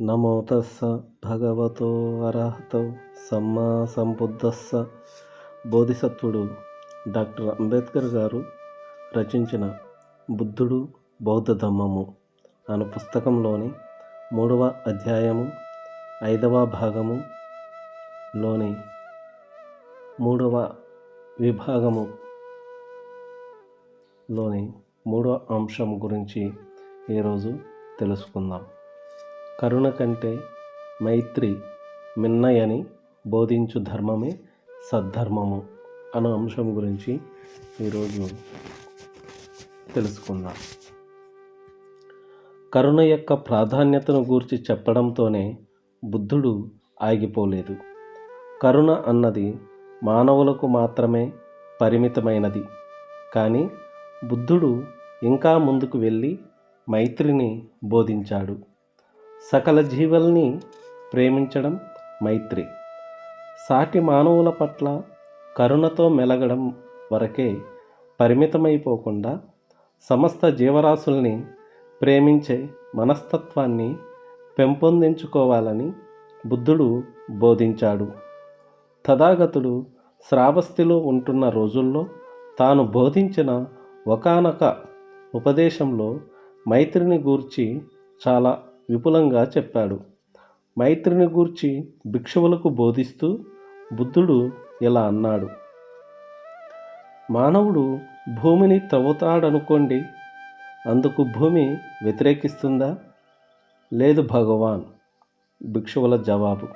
నమో తస్స భగవతో అర్హతో సమ్మా సంబుద్ధస్స. బోధిసత్వుడు డాక్టర్ అంబేద్కర్ గారు రచించిన బుద్ధుడు బౌద్ధ ధమ్మము అను పుస్తకంలోని మూడవ అధ్యాయము ఐదవ భాగము లోని మూడవ విభాగము లోని మూడవ అంశం గురించి ఈరోజు తెలుసుకుందాం. కరుణ కంటే మైత్రి మిన్నయని బోధించు ధర్మమే సద్ధర్మము అనే అంశం గురించి ఈరోజు తెలుసుకుందాం. కరుణ యొక్క ప్రాధాన్యతను గూర్చి చెప్పడంతోనే బుద్ధుడు ఆగిపోలేదు. కరుణ అన్నది మానవులకు మాత్రమే పరిమితమైనది. కానీ బుద్ధుడు ఇంకా ముందుకు వెళ్ళి మైత్రిని బోధించాడు. సకల జీవుల్ని ప్రేమించడం మైత్రి. సాటి మానవుల పట్ల కరుణతో మెలగడం వరకే పరిమితమైపోకుండా సమస్త జీవరాశుల్ని ప్రేమించే మనస్తత్వాన్ని పెంపొందించుకోవాలని బుద్ధుడు బోధించాడు. తథాగతుడు శ్రావస్తిలో ఉంటున్న రోజుల్లో తాను బోధించిన ఒకనొక ఉపదేశంలో మైత్రిని గూర్చి చాలా విపులంగా చెప్పాడు. మైత్రిని గూర్చి భిక్షువులకు బోధిస్తూ బుద్ధుడు ఇలా అన్నాడు. మానవుడు భూమిని తవ్వుతాడనుకోండి అందుకు భూమి వ్యతిరేకిస్తుందా? లేదు భగవాన్ భిక్షువుల జవాబు.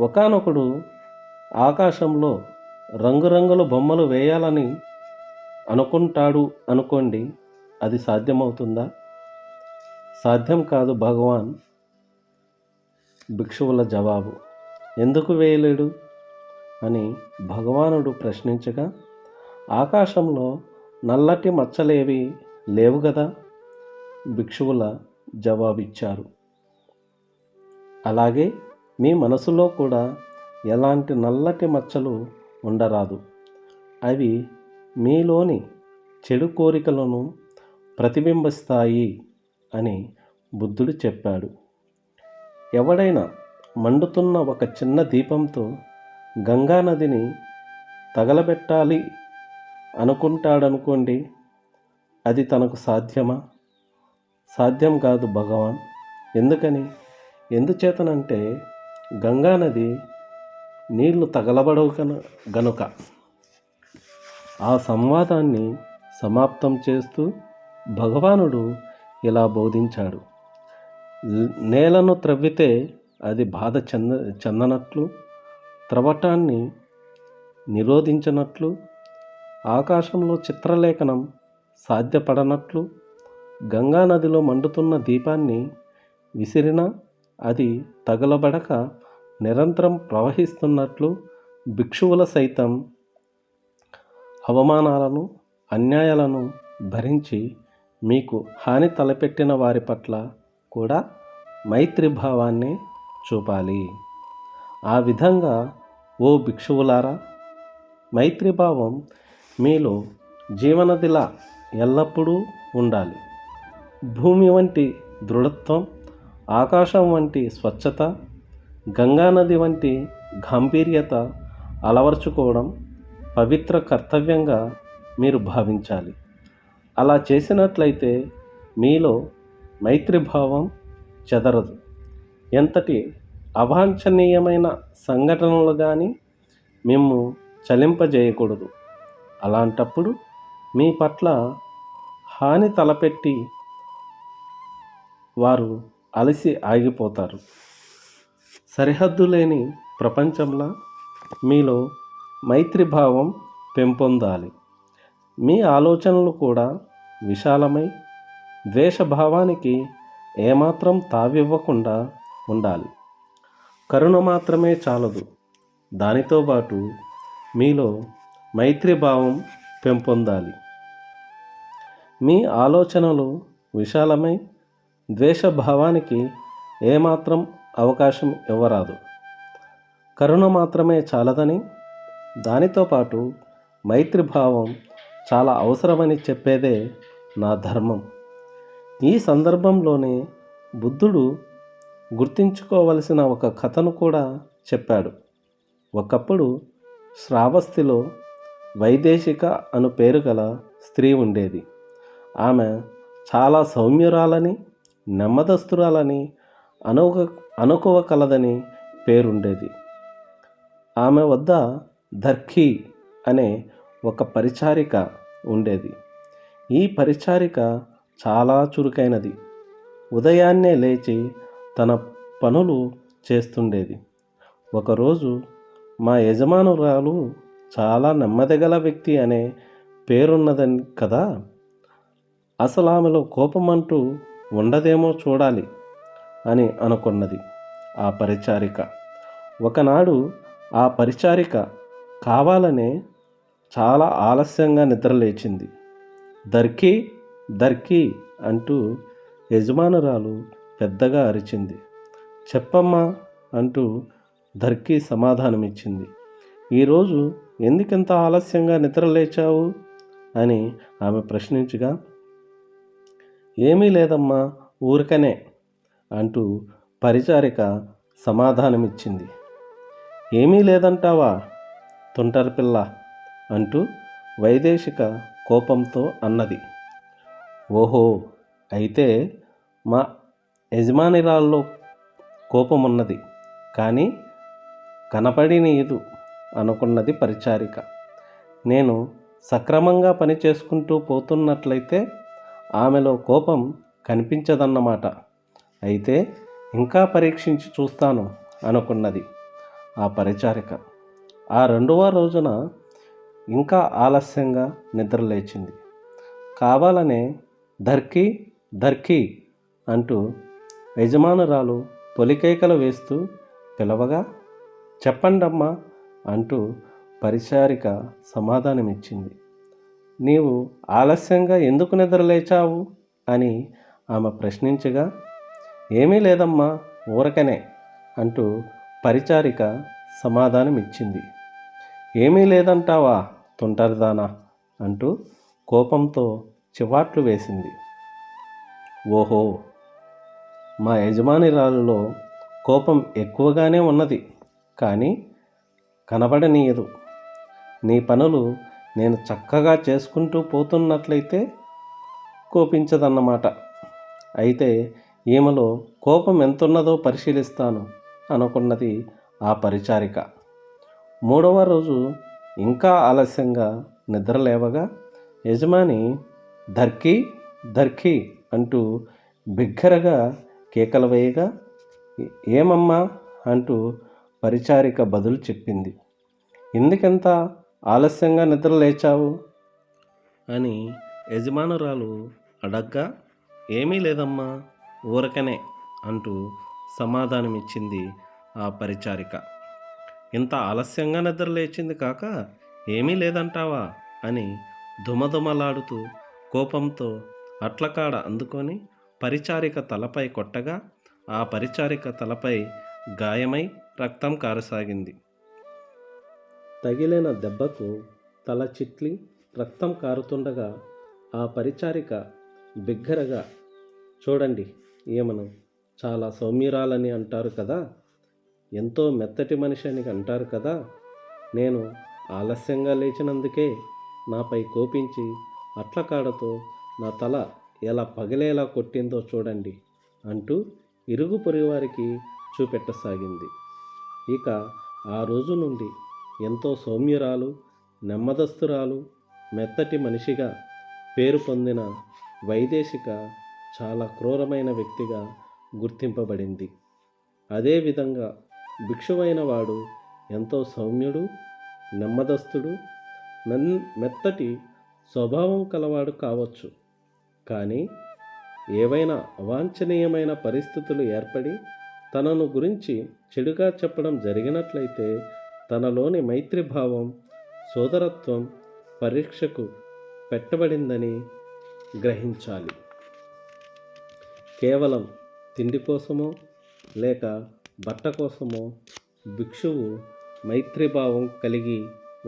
ఒకనొకడు ఆకాశంలో రంగురంగుల బొమ్మలు వేయాలని అనుకుంటాడు అనుకోండి అది సాధ్యమవుతుందా? సాధ్యం కాదు భగవాన్. భిక్షువుల జవాబు. ఎందుకు వేయలేడు? అని భగవానుడు ప్రశ్నించగా ఆకాశంలో నల్లటి మచ్చలేవి లేవు కదా భిక్షువుల జవాబిచ్చారు. అలాగే మీ మనసులో కూడా ఎలాంటి నల్లటి మచ్చలు ఉండరాదు. అవి మీలోని చెడు కోరికలను ప్రతిబింబిస్తాయి. అని బుద్ధుడు చెప్పాడు. ఎవడైనా మండుతున్న ఒక చిన్న దీపంతో గంగా నదిని తగలబెట్టాలి అనుకుంటాడనుకోండి అది తనకు సాధ్యమా? సాధ్యం కాదు భగవాన్. ఎందుకని? ఎందుచేతనంటే గంగా నది నీళ్ళు తగలబడవు కన గనుక ఆ సంవాదాన్ని సమాప్తం చేస్తూ భగవానుడు ఇలా బోధించాడు. నేలను త్రవ్వితే అది బాధ చెంద చెందనట్లు త్రవటాన్ని నిరోధించినట్లు ఆకాశంలో చిత్రలేఖనం సాధ్యపడనట్లు గంగా నదిలో మండుతున్న దీపాన్ని విసిరినా అది తగులబడక నిరంతరం ప్రవహిస్తున్నట్లు భిక్షువుల సైతం అవమానాలను అన్యాయాలను భరించి మీకు హాని తలపెట్టిన వారి పట్ల కూడా మైత్రి భావాన్ని చూపాలి. ఆ విధంగా ఓ భిక్షువులారా మైత్రిభావం మీలో జీవనదిలా ఎల్లప్పుడూ ఉండాలి. భూమి వంటి దృఢత్వం ఆకాశం వంటి స్వచ్ఛత గంగానది వంటి గాంభీర్యత అలవర్చుకోవడం పవిత్ర కర్తవ్యంగా మీరు భావించాలి. అలా చేసినట్లయితే మీలో మైత్రిభావం చెదరదు. ఎంతటి అవాంఛనీయమైన సంఘటనలు కానీ మేము చలింపజేయకూడదు. అలాంటప్పుడు మీ పట్ల హాని తలపెట్టి వారు అలసి ఆగిపోతారు. సరిహద్దు లేని ప్రపంచంలో మీలో మైత్రిభావం పెంపొందాలి. మీ ఆలోచనలు కూడా విశాలమై ద్వేషభావానికి ఏమాత్రం తావివ్వకుండా ఉండాలి. కరుణ మాత్రమే చాలదు. దానితో పాటు మీలో మైత్రిభావం పెంపొందాలి. మీ ఆలోచనలు విశాలమై ద్వేషభావానికి ఏమాత్రం అవకాశం ఇవ్వరాదు. కరుణ మాత్రమే చాలదని దానితో పాటు మైత్రిభావం చాలా అవసరమని చెప్పేదే నా ధర్మం. ఈ సందర్భంలోనే బుద్ధుడు గుర్తుంచుకోవలసిన ఒక కథను కూడా చెప్పాడు. ఒకప్పుడు శ్రావస్తిలో వైదేశిక అను పేరు గల స్త్రీ ఉండేది. ఆమె చాలా సౌమ్యురాలని నెమ్మదస్తురాలని అనుక అనుకువ కలదని పేరుండేది. ఆమె వద్ద దర్ఖీ అనే ఒక పరిచారిక ఉండేది. ఈ పరిచారిక చాలా చురుకైనది. ఉదయాన్నే లేచి తన పనులు చేస్తుండేది. ఒకరోజు మా యజమానురాలు చాలా నెమ్మదిగల వ్యక్తి అనే పేరున్నదని కదా? అసలు ఆమెలో అంటూ ఉండదేమో చూడాలి అని అనుకున్నది ఆ పరిచారిక. ఒకనాడు ఆ పరిచారిక కావాలనే చాలా ఆలస్యంగా నిద్రలేచింది దర్కి దర్కి అంటూ యజమానురాలు పెద్దగా అరిచింది. చెప్పమ్మా అంటూ దర్కి సమాధానమిచ్చింది. ఈరోజు ఎందుకింత ఆలస్యంగా నిద్రలేచావు అని ఆమె ప్రశ్నించగా ఏమీ లేదమ్మా ఊరికనే అంటూ పరిచారిక సమాధానమిచ్చింది. ఏమీ లేదంటావా తుంటరి పిల్ల అంటూ వైదేశిక కోపంతో అన్నది. ఓహో అయితే మా యజమానిరాల్లో కోపం ఉన్నది కానీ కనపడినీయదు అనుకున్నది పరిచారిక. నేను సక్రమంగా పని చేసుకుంటూ పోతున్నట్లయితే ఆమెలో కోపం కనిపించదన్నమాట. అయితే ఇంకా పరీక్షించి చూస్తాను అనుకున్నది ఆ పరిచారిక. ఆ రెండవ రోజున ఇంకా ఆలస్యంగా నిద్రలేచింది కావాలనే ధర్కి ధర్కి అంటూ యజమానురాలు పొలికేకలు వేస్తూ పిలవగా చెప్పండమ్మా అంటూ పరిచారిక సమాధానమిచ్చింది. నీవు ఆలస్యంగా ఎందుకు నిద్రలేచావు అని ఆమె ప్రశ్నించగా ఏమీ లేదమ్మా ఊరకనే అంటూ పరిచారిక సమాధానమిచ్చింది. ఏమీ లేదంటావా తుంటరిదానా? అంటూ కోపంతో చివాట్లు వేసింది. ఓహో మా యజమానిరాలులో కోపం ఎక్కువగానే ఉన్నది కానీ కనబడనీయదు. నీ పనులు నేను చక్కగా చేసుకుంటూ పోతున్నట్లయితే కోపించదన్నమాట. అయితే ఈమెలో కోపం ఎంతున్నదో పరిశీలిస్తాను అనుకున్నది ఆ పరిచారిక. మూడవ రోజు ఇంకా ఆలస్యంగా నిద్రలేవగా యజమాని ధర్కి ధర్కి అంటూ బిగ్గరగా కేకలు వేయగా ఏమమ్మా అంటూ పరిచారిక బదులు చెప్పింది. ఎందుకెంత ఆలస్యంగా నిద్ర లేచావు? అని యజమానురాలు అడగ్గా ఏమీ లేదమ్మా ఊరకనే అంటూ సమాధానమిచ్చింది ఆ పరిచారిక. ఇంత ఆలస్యంగా నిద్ర లేచింది కాక ఏమీ లేదంటావా అని దుమదుమలాడుతూ కోపంతో అట్లకాడ అందుకొని పరిచారిక తలపై కొట్టగా ఆ పరిచారిక తలపై గాయమై రక్తం కారసాగింది. తగిలిన దెబ్బకు తల చిట్లి రక్తం కారుతుండగా ఆ పరిచారిక బిగ్గరగా చూడండి ఏమను చాలా సౌమ్యురాలని అంటారు కదా ఎంతో మెత్తటి మనిషి అని అంటారు కదా. నేను ఆలస్యంగా లేచినందుకే నాపై కోపించి అట్లకాడతో నా తల ఎలా పగిలేలా కొట్టిందో చూడండి అంటూ ఇరుగు పొరివారికి చూపెట్టసాగింది. ఇక ఆ రోజు నుండి ఎంతో సౌమ్యురాలు నెమ్మదస్తురాలు మెత్తటి మనిషిగా పేరు పొందిన వైదేశిక చాలా క్రూరమైన వ్యక్తిగా గుర్తింపబడింది. అదేవిధంగా భిక్షువైన వాడు ఎంతో సౌమ్యుడు నెమ్మదస్తుడు మెన్ మెత్తటి స్వభావం కలవాడు కావచ్చు. కానీ ఏవైనా అవాంఛనీయమైన పరిస్థితులు ఏర్పడి తనను గురించి చెడుగా చెప్పడం జరిగినట్లయితే తనలోని మైత్రిభావం సోదరత్వం పరీక్షకు పెట్టబడిందని గ్రహించాలి. కేవలం తిండి కోసమో లేక భర్త కోసమో భిక్షువు మైత్రిభావం కలిగి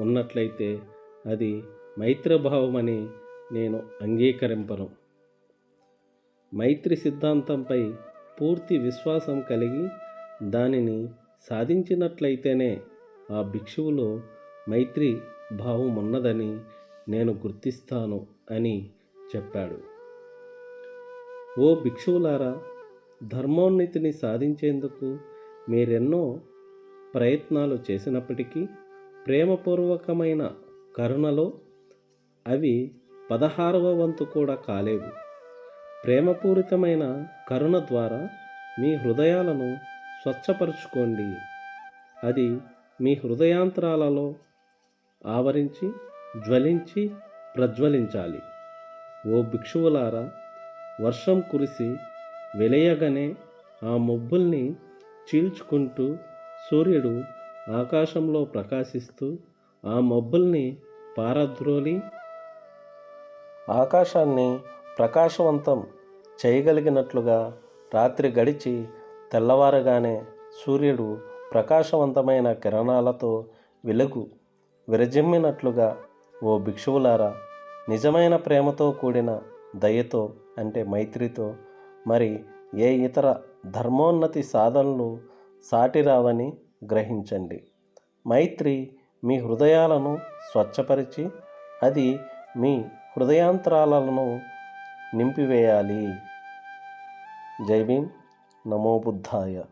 ఉన్నట్లయితే అది మైత్రిభావమని నేను అంగీకరింపను. మైత్రి సిద్ధాంతంపై పూర్తి విశ్వాసం కలిగి దానిని సాధించినట్లయితేనే ఆ భిక్షువులో మైత్రి భావం ఉన్నదని నేను గుర్తిస్తాను అని చెప్పాడు. ఓ భిక్షువులారా ధర్మోన్నతిని సాధించేందుకు మీరెన్నో ప్రయత్నాలు చేసినప్పటికీ ప్రేమపూర్వకమైన కరుణలో అవి పదహారవ వంతు కూడా కాలేవు. ప్రేమపూరితమైన కరుణ ద్వారా మీ హృదయాలను స్వచ్ఛపరచుకోండి. అది మీ హృదయాంతరాలలో ఆవరించి జ్వలించి ప్రజ్వలించాలి. ఓ భిక్షువులారా వర్షం కురిసి వెలయగానే ఆ మబ్బుల్ని చీల్చుకుంటూ సూర్యుడు ఆకాశంలో ప్రకాశిస్తూ ఆ మబ్బుల్ని పారద్రోలి ఆకాశాన్ని ప్రకాశవంతం చేయగలిగినట్లుగా రాత్రి గడిచి తెల్లవారగానే సూర్యుడు ప్రకాశవంతమైన కిరణాలతో వెలుగు విరజిమ్మినట్లుగా ఓ భిక్షువులారా నిజమైన ప్రేమతో కూడిన దయతో అంటే మైత్రితో మరి ఏ ఇతర ధర్మోన్నతి సాధనలు సాటిరావని గ్రహించండి. మైత్రి మీ హృదయాలను స్వచ్ఛపరిచి అది మీ హృదయాంతరాలను నింపివేయాలి. జై భీమ్. నమో బుద్ధాయ.